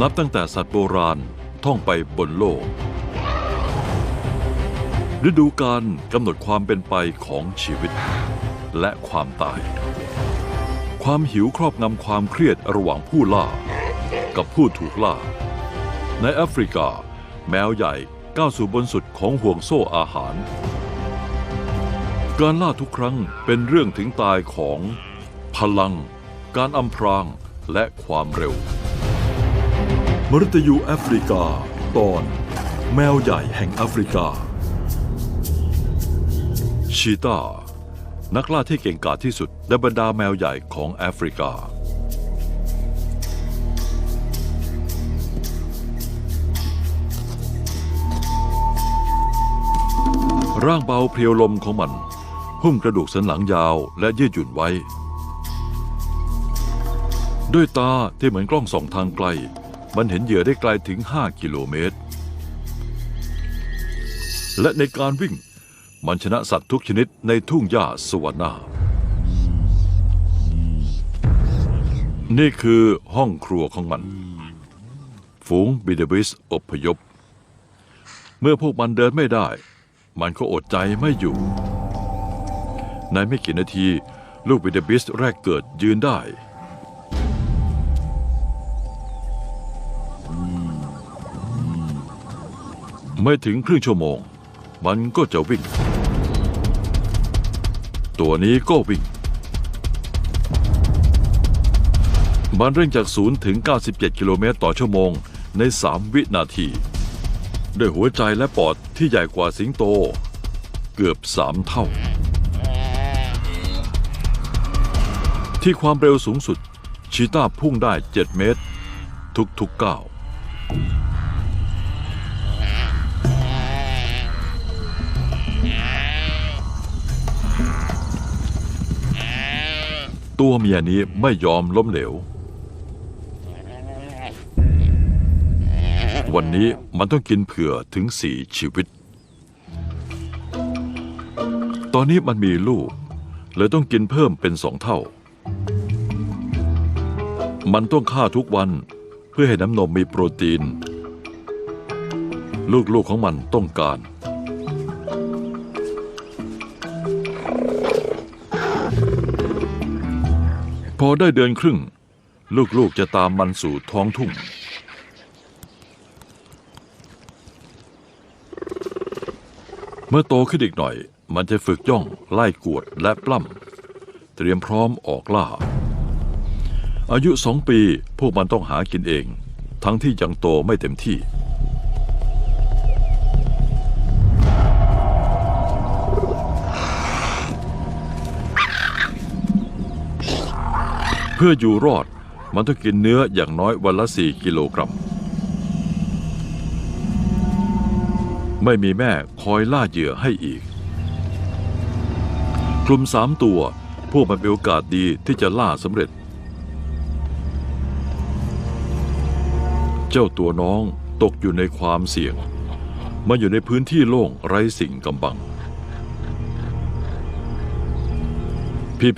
นับตั้งแต่สัตว์โบราณท่องไปบนโลก ฤดูการกำหนดความเป็นไปของชีวิต และความตาย ความหิวครอบงำความเครียดระหว่างผู้ล่า กับผู้ถูกล่า ในแอฟริกา แมวใหญ่ก้าวสู่บนสุดของห่วงโซ่อาหาร การล่าทุกครั้งเป็นเรื่องถึงตายของพลัง การอำพรางและความเร็ว มฤตยูแอฟริกา ตอน แมวใหญ่แห่งแอฟริกา ชีตานักล่าที่เก่งกาจที่สุดในบรรดาแมวใหญ่ของแอฟริกา ร่างเบาเพรียวลมของมัน หุ้มกระดูกสันหลังยาวและยืดหยุ่นไว้ ด้วยตาที่เหมือนกล้องส่องทางไกล มันเห็นเหยื่อได้ไกลถึง 5 กิโลเมตร และในการวิ่ง มันชนะสัตว์ทุกชนิดในทุ่งหญ้าสวรรณานี่คือห้องครัวของมัน ฝูงบิดบิสอพยพ เมื่อพวกมันเดินไม่ได้ มันก็อดใจไม่อยู่ในไม่กี่นาที ลูกบิดบิสแรกเกิดยืนได้ ไม่ถึงครึ่งชั่วโมง มันก็จะวิ่ง ตัวนี้ก็วิ่ง มันเร่งจาก 0 ถึง 97 กิโลเมตรต่อชั่วโมงใน 3 วินาที ด้วยหัวใจและปอดที่ใหญ่กว่าสิงโต เกือบ 3 เท่า ที่ความเร็วสูงสุดชีต้าพุ่งได้ 7 เมตร ทุกๆก้าว ตัวเมียนี้ไม่ยอมล้มเหลว วันนี้มันต้องกินเผื่อถึงสี่ชีวิต ตอนนี้มันมีลูก เลยต้องกินเพิ่มเป็นสองเท่า มันต้องฆ่าทุกวันเพื่อให้น้ำนมมีโปรตีน ลูกๆของมันต้องการ พอได้เดือนครึ่ง ลูกๆจะตามมันสู่ท้องทุ่ง เมื่อโตขึ้นอีกหน่อย มันจะฝึกย่องไล่กวดและปล้ำเตรียมพร้อมออกล่า อายุสองปีพวกมันต้องหากินเอง ทั้งที่ยังโตไม่เต็มที่ เพื่ออยู่รอดมันต้องกินเนื้ออย่างน้อยวันละ 4 กิโลกรัม ไม่มีแม่คอยล่าเหยื่อให้อีก กลุ่มสามตัว พวกมันเป็นโอกาสดีที่จะล่าสำเร็จ เจ้าตัวน้องตกอยู่ในความเสี่ยงมาอยู่ในพื้นที่โล่งไร้สิ่งกำบัง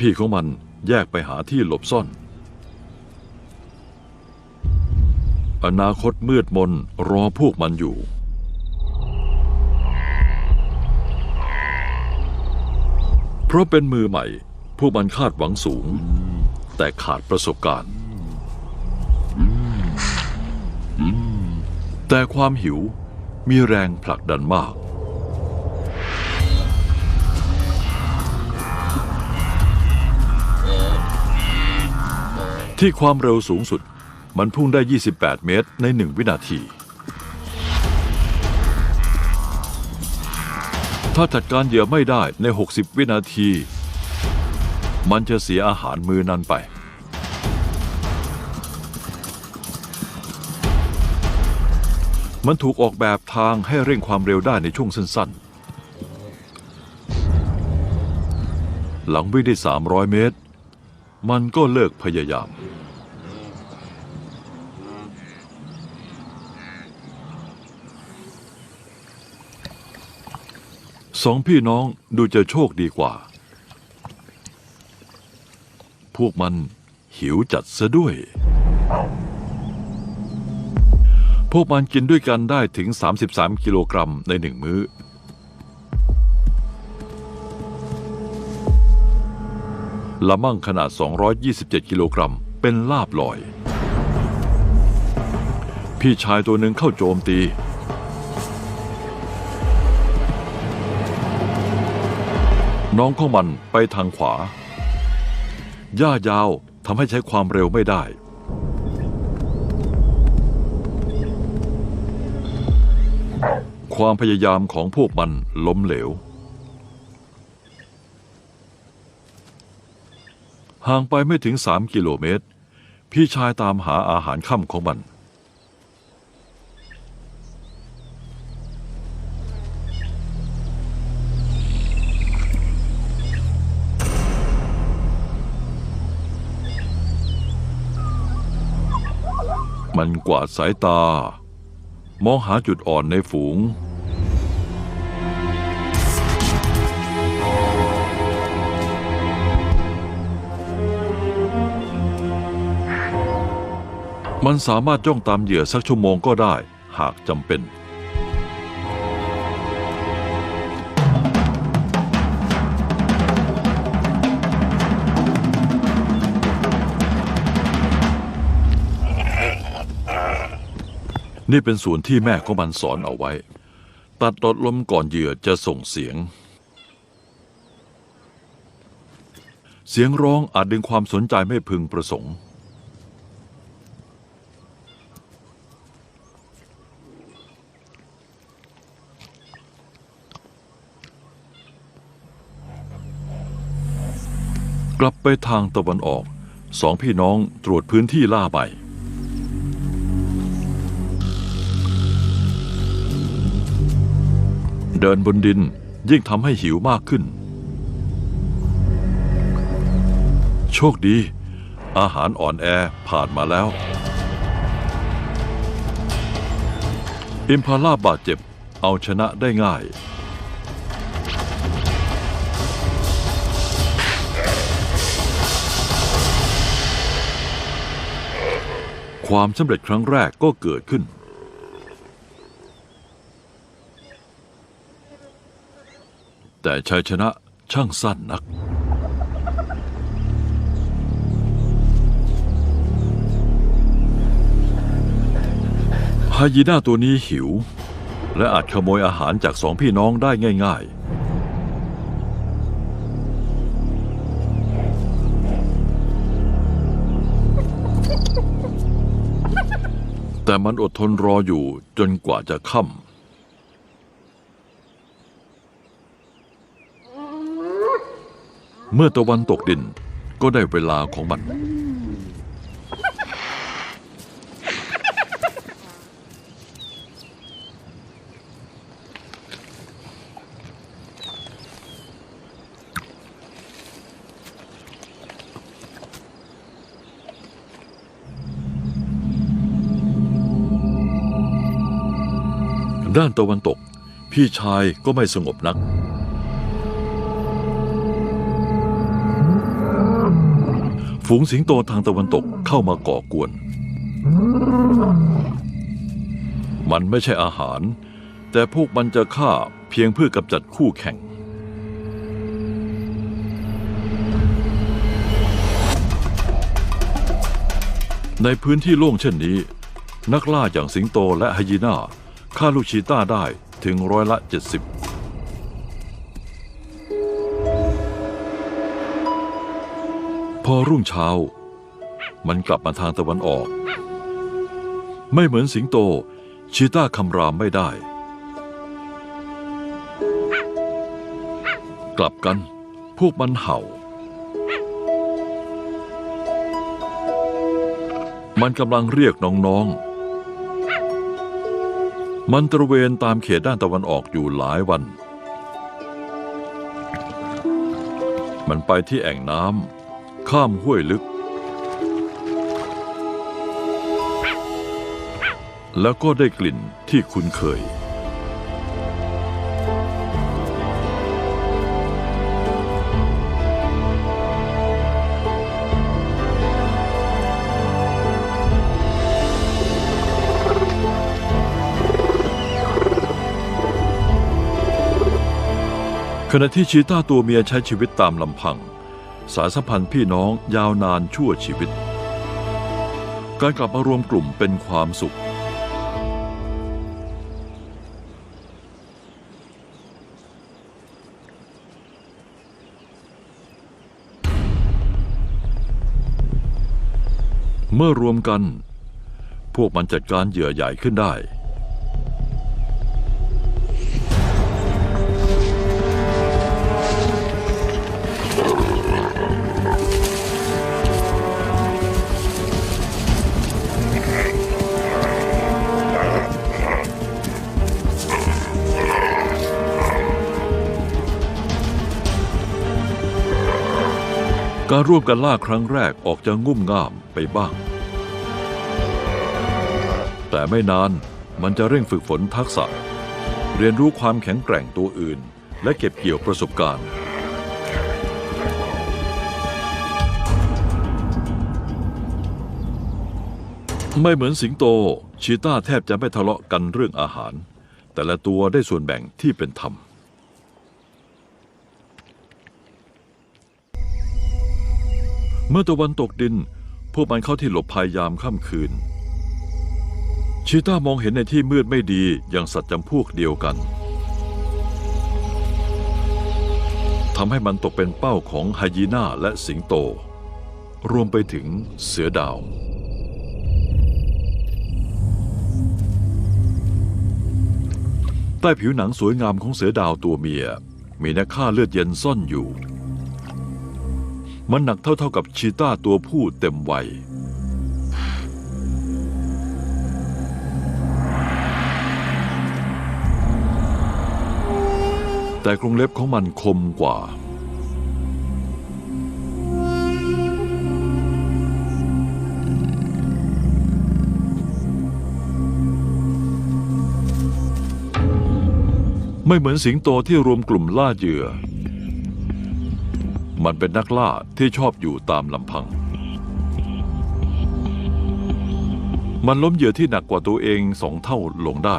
พี่ๆของมัน แยกไปหาที่หลบซ่อน อนาคตมืดมนรอพวกมันอยู่ เพราะเป็นมือใหม่ พวกมันคาดหวังสูง แต่ขาดประสบการณ์ แต่ความหิวมีแรงผลักดันมาก ที่ความเร็วสูงสุด มันพุ่งได้ 28 เมตรใน 1 วินาที ถ้าจัดการเหยื่อไม่ได้ใน 60 วินาที มันจะเสียอาหารมือนั้นไป มันถูกออกแบบทางให้เร่งความเร็วได้ในช่วงสั้นๆ หลังวิ่งได้ 300 เมตร มันก็เลิกพยายาม สองพี่น้องดูจะโชคดีกว่า พวกมันหิวจัดซะด้วย พวกมันกินด้วยกันได้ถึง 33 กิโลกรัมในหนึ่งมื้อ ละมั่งขนาด 227 กิโลกรัม เป็นลาบลอย พี่ชายตัวหนึ่งเข้าโจมตี น้องของมันไปทางขวาหญ้ายาวทำให้ใช้ความเร็วไม่ได้ความพยายามของพวกมันล้มเหลว ห่างไปไม่ถึงสามกิโลเมตร พี่ชายตามหาอาหารค่ำของมัน มันกวาดสายตามองหาจุดอ่อนในฝูง มันสามารถจ้องตามเหยื่อสักชั่วโมงก็ได้ หากจำเป็น นี่เป็นส่วนที่แม่ของมันสอนเอาไว้ ตัดหลอดลมก่อนเหยื่อจะส่งเสียง เสียงร้องอาจดึงความสนใจไม่พึงประสงค์ ลับไปทางตะวันออก สองพี่น้องตรวจพื้นที่ล่าใหม่เดินบนดินยิ่งทำให้หิวมากขึ้น โชคดี อาหารอ่อนแอผ่านมาแล้ว อิมพาล่าบาดเจ็บเอาชนะได้ง่าย ความสำเร็จครั้งแรกก็เกิดขึ้น แต่ชัยชนะช่างสั้นนัก ไฮยีน่าตัวนี้หิว และอาจขโมยอาหารจากสองพี่น้องได้ง่าย ๆ แต่มันอดทนรออยู่จนกว่าจะค่ำเมื่อตะวันตกดินก็ได้เวลาของมัน ด้านตะวันตก พี่ชายก็ไม่สงบนัก ฝูงสิงโตทางตะวันตกเข้ามาก่อกวน มันไม่ใช่อาหาร แต่พวกมันจะฆ่าเพียงเพื่อกำจัดคู่แข่งในพื้นที่โล่งเช่นนี้ นักล่าอย่างสิงโตและไฮยีน่า ฆ่าลูกชีต้าได้ถึงร้อยละ 70พอรุ่งเช้า มันกลับมาทางตะวันออก ไม่เหมือนสิงโต ชีต้าคำรามไม่ได้ กลับกันพวกมันเห่า มันกำลังเรียกน้อง ๆ มันตระเวนตามเขตด้านตะวันออกอยู่หลายวัน มันไปที่แอ่งน้ำข้ามห้วยลึก แล้วก็ได้กลิ่นที่คุ้นเคย ขณะที่ชีต้าตัวเมียใช้ชีวิตตามลำพัง สายสัมพันธ์พี่น้องยาวนานชั่วชีวิต การกลับมารวมกลุ่มเป็นความสุข เมื่อรวมกัน พวกมันจัดการเหยื่อใหญ่ขึ้นได้ การร่วมกันล่าครั้งแรกออกจะงุ่มง่ามไปบ้าง แต่ไม่นานมันจะเร่งฝึกฝนทักษะ เรียนรู้ความแข็งแกร่งตัวอื่น และเก็บเกี่ยวประสบการณ์ ไม่เหมือนสิงโต ชีต้าแทบจะไม่ทะเลาะกันเรื่องอาหาร แต่ละตัวได้ส่วนแบ่งที่เป็นธรรม เมื่อตะวันตกดิน พวกมันเข้าที่หลบภัยยามค่ำคืน ชีต้ามองเห็นในที่มืดไม่ดีอย่างสัตว์จำพวกเดียวกันทำให้มันตกเป็นเป้าของไฮยีน่าและสิงโต รวมไปถึงเสือดาว ใต้ผิวหนังสวยงามของเสือดาวตัวเมีย มีนักฆ่าเลือดเย็นซ่อนอยู่ มันหนักเท่าๆกับชีต้าตัวผู้เต็มวัย แต่กรงเล็บของมันคมกว่า ไม่เหมือนสิงโตที่รวมกลุ่มล่าเหยื่อ มันเป็นนักล่าที่ชอบอยู่ตามลำพัง มันล้มเหยื่อที่หนักกว่าตัวเองสองเท่าลงได้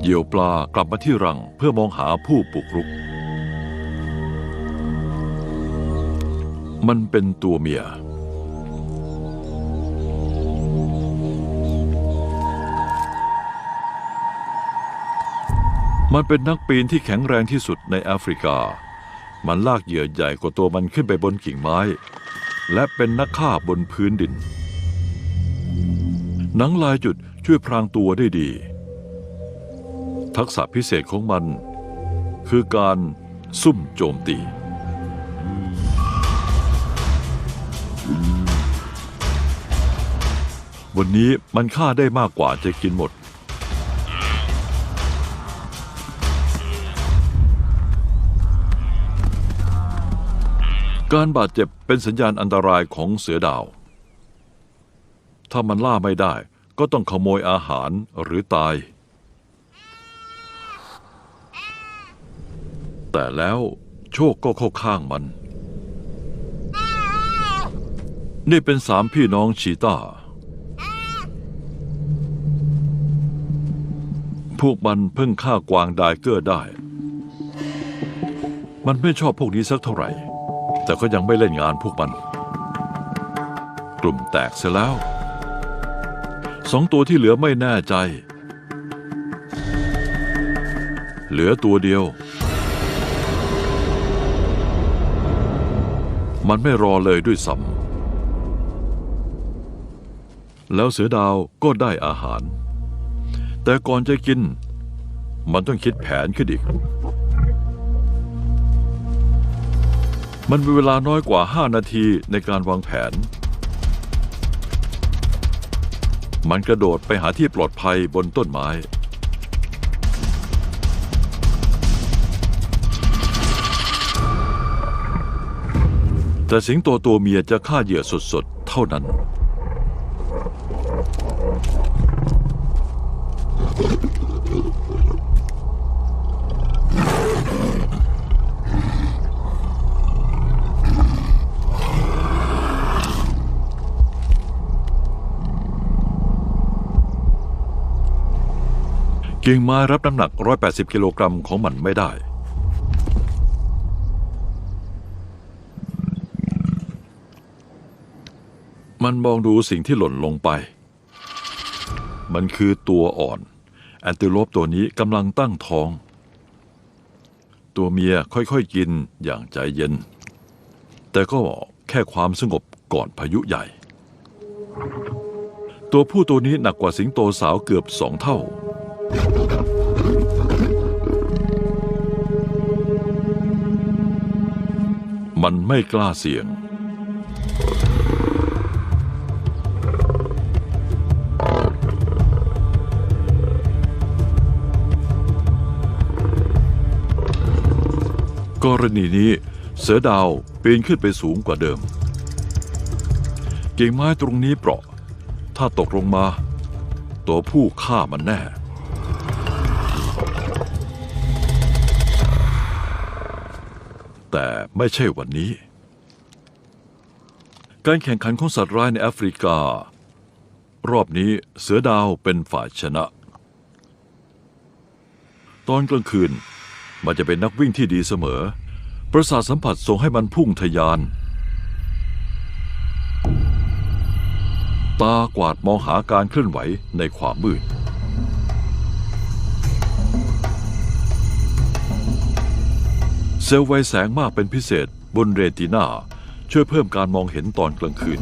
เหยี่ยวปลากลับมาที่รังเพื่อมองหาผู้ปลุกรุก มันเป็นตัวเมีย มันเป็นนักปีนที่แข็งแรงที่สุดในแอฟริกา มันลากเหยื่อใหญ่กว่าตัวมันขึ้นไปบนกิ่งไม้ และเป็นนักฆ่าบนพื้นดิน หนังลายจุดช่วยพรางตัวได้ดี ทักษะพิเศษของมัน คือการซุ่มโจมตีวันนี้มันฆ่าได้มากกว่าจะกินหมด การบาดเจ็บเป็นสัญญาณอันตรายของเสือดาว ถ้ามันล่าไม่ได้ก็ต้องขโมยอาหารหรือตาย แต่แล้วโชคก็เข้าข้างมัน นี่เป็นสามพี่น้องชีต้าพวกมันเพิ่งฆ่ากวางไดเกอร์ได้ มันไม่ชอบพวกนี้สักเท่าไหร่ แต่ก็ยังไม่เล่นงานพวกมัน กลุ่มแตกเสียแล้ว สองตัวที่เหลือไม่แน่ใจ เหลือตัวเดียว มันไม่รอเลยด้วยซ้ำแล้วเสือดาวก็ได้อาหาร แต่ก่อนจะกิน มันต้องคิดแผนขึ้นอีก มันมีเวลาน้อยกว่า 5 นาทีในการวางแผน มันกระโดดไปหาที่ปลอดภัยบนต้นไม้ แต่สิงโตตัวเมียจะฆ่าเหยื่อสดๆ เท่านั้น กิ่งไม้รับน้ำหนัก 180 กิโลกรัมของมันไม่ได้ มันมองดูสิ่งที่หล่นลงไป มันคือตัวอ่อน แอนติโลปตัวนี้กำลังตั้งท้อง ตัวเมียค่อยๆกินอย่างใจเย็น แต่ก็แค่ความสงบก่อนพายุใหญ่ ตัวผู้ตัวนี้หนักกว่าสิงโตสาวเกือบสองเท่า มันไม่กล้าเสี่ยง กรณีนี้เสือดาวปีนขึ้นไปสูงกว่าเดิม กิ่งไม้ตรงนี้เปราะ ถ้าตกลงมา ตัวผู้ฆ่ามันแน่ แต่ไม่ใช่วันนี้ การแข่งขันของสัตว์ร้ายในแอฟริกา รอบนี้เสือดาวเป็นฝ่ายชนะ ตอนกลางคืนมันจะเป็นนักวิ่งที่ดีเสมอ ประสาทสัมผัสส่งให้มันพุ่งทะยาน ตากวาดมองหาการเคลื่อนไหวในความมืด ซลล์ไวแสงมากเป็นพิเศษบนเรตินาช่วยเพิ่มการมองเห็นตอนกลางคืน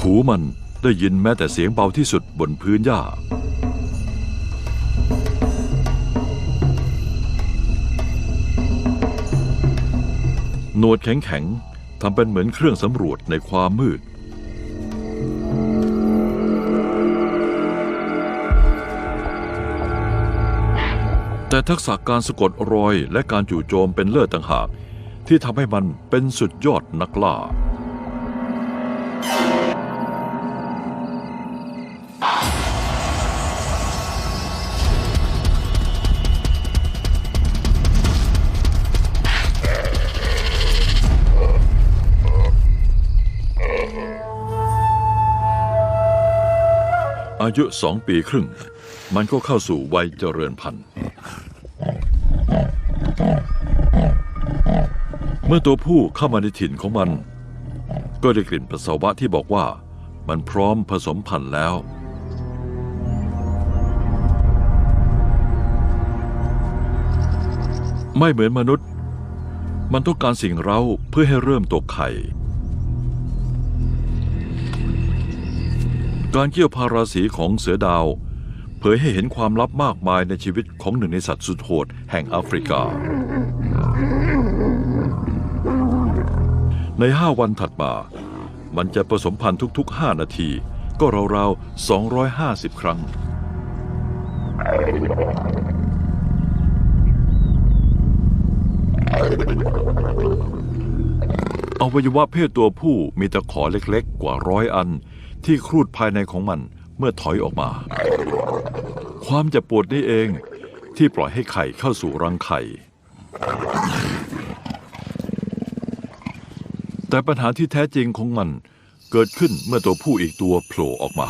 หูมันได้ยินแม้แต่เสียงเบาที่สุดบนพื้นหญ้าหนวดแข็งๆ ทำเป็นเหมือนเครื่องสำรวจในความมืด แต่ทักษะการสะกดรอยและการจู่โจมเป็นเลิศต่างหาก ที่ทำให้มันเป็นสุดยอดนักล่า อายุสองปีครึ่ง มันก็เข้าสู่วัยเจริญพันธุ์ เมื่อตัวผู้เข้ามาในถิ่นของมัน ก็ได้กลิ่นปัสสาวะที่บอกว่ามันพร้อมผสมพันธุ์แล้วไม่เหมือนมนุษย์ มันต้องการสิ่งเร้าเพื่อให้เริ่มตกไข่ การเกี่ยวพาราสีของเสือดาว เผยให้เห็นความลับมากมายในชีวิตของหนึ่งในสัตว์สุดโหดแห่งแอฟริกา ในห้าวันถัดมา มันจะผสมพันธุ์ทุก ๆ 5 นาที ก็ราวๆ 250 ครั้ง อวัยวะเพศตัวผู้มีตะขอเล็กๆ กว่าร้อยอัน ที่ครูดภายในของมันเมื่อถอยออกมา ความเจ็บปวดนี่เองที่ปล่อยให้ไข่เข้าสู่รังไข่ แต่ปัญหาที่แท้จริงของมันเกิดขึ้นเมื่อตัวผู้อีกตัวโผล่ออกมา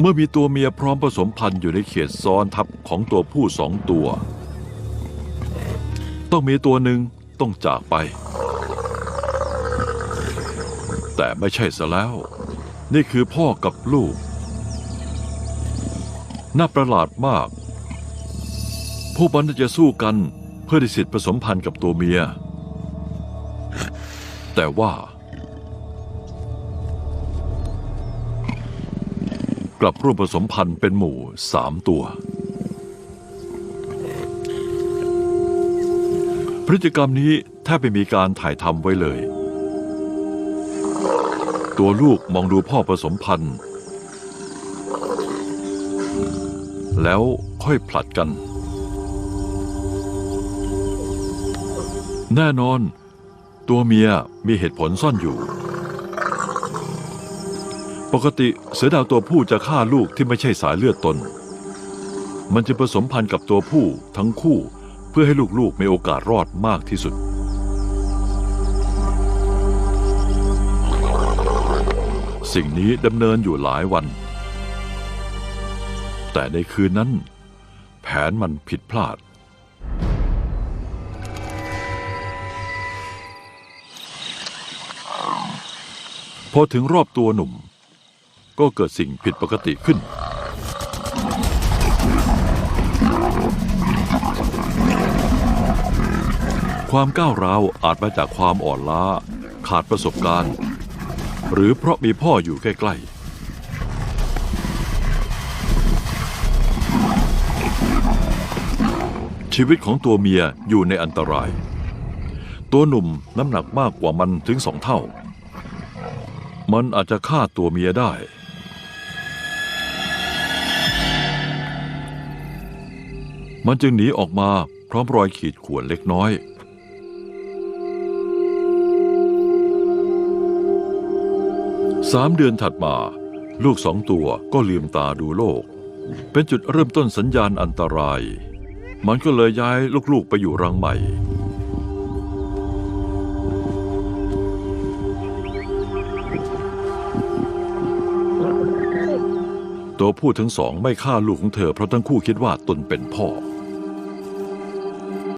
เมื่อมีตัวเมียพร้อมผสมพันธุ์อยู่ในเขตซ้อนทับของตัวผู้สองตัว ต้องมีตัวหนึ่ง ต้องจากไป แต่ไม่ใช่ซะแล้ว นี่คือพ่อกับลูก น่าประหลาดมาก พวกมันจะสู้กันเพื่อได้สิทธิผสมพันธ์กับตัวเมีย แต่ว่า กลับร่วมผสมพันธ์เป็นหมู่สามตัว พฤติกรรมนี้แทบไม่มีการถ่ายทำไว้เลย ตัวลูกมองดูพ่อผสมพันธุ์ แล้วค่อยผลัดกัน แน่นอน ตัวเมียมีเหตุผลซ่อนอยู่ ปกติเสือดาวตัวผู้จะฆ่าลูกที่ไม่ใช่สายเลือดตน มันจะผสมพันธุ์กับตัวผู้ทั้งคู่ พื่อให้ลูกๆมีโอกาสรอดมากที่สุด สิ่งนี้ดำเนินอยู่หลายวัน แต่ในคืนนั้น แผนมันผิดพลาด พอถึงรอบตัวหนุ่ม ก็เกิดสิ่งผิดปกติขึ้น ความก้าวร้าวอาจมาจากความอ่อนล้า ขาดประสบการณ์ หรือเพราะมีพ่ออยู่ใกล้ๆชีวิตของตัวเมียอยู่ในอันตราย ตัวหนุ่มน้ำหนักมากกว่ามันถึงสองเท่า มันอาจจะฆ่าตัวเมียได้ มันจึงหนีออกมาพร้อมรอยขีดข่วนเล็กน้อย สามเดือนถัดมา ลูกสองตัวก็ลืมตาดูโลก เป็นจุดเริ่มต้นสัญญาณอันตราย มันก็เลยย้ายลูกๆไปอยู่รังใหม่ ตัวผู้ทั้งสองไม่ฆ่าลูกของเธอเพราะทั้งคู่คิดว่าตนเป็นพ่อ